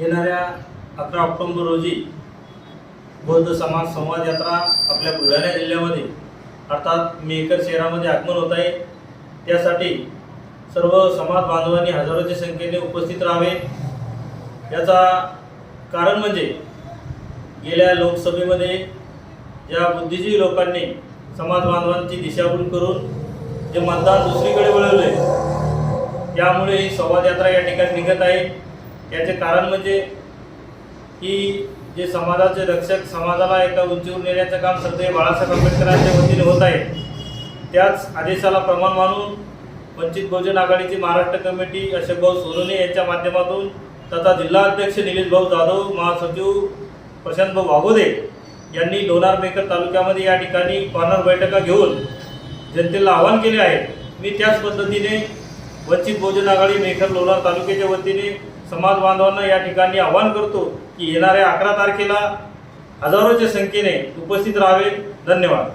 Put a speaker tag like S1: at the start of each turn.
S1: येणाऱ्या अकरा ऑक्टोंबर रोजी बौद्ध समाज संवाद यात्रा आपल्या बुलढाणा जिल्ह्यामध्ये अर्थात मेकर शहरामध्ये आगमन होत आहे. त्यासाठी सर्व समाज बांधवांनी हजारोच्या संख्येने उपस्थित राहावे. याचा कारण म्हणजे गेल्या लोकसभेमध्ये ज्या बुद्धिजीवी लोकांनी समाज बांधवांची दिशाभूल करून जे मतदान दुसरीकडे वळवले त्यामुळे ही संवाद यात्रा या ठिकाणी निघत आहे. याचे कारण म्हणजे की जे समाजाचे रक्षक समाजाला एका उंचीवर नेण्याचं काम सध्या बाळासाहेब आंबेडकरांच्या वतीने होत आहे. त्याच आदेशाला प्रमाण मानून वंचित बहुजन आघाडीची महाराष्ट्र कमिटी अशोकभाऊ सोनोने यांच्या माध्यमातून तथा जिल्हा अध्यक्ष निलेश भाऊ जाधव महासचिव प्रशांत भाऊ वाघोदे यांनी लोणार मेकर तालुक्यामध्ये या ठिकाणी कॉर्नर बैठका घेऊन जनतेला आवाहन केले आहे. मी त्याच पद्धतीने वंचित बहुजन आघाडी मेकर लोणार तालुक्याच्या वतीने समाज बांधवांना या ठिकाणी आवाहन करतो की येणाऱ्या अकरा तारखेला हजारोच्या संख्येने उपस्थित राहावे. धन्यवाद.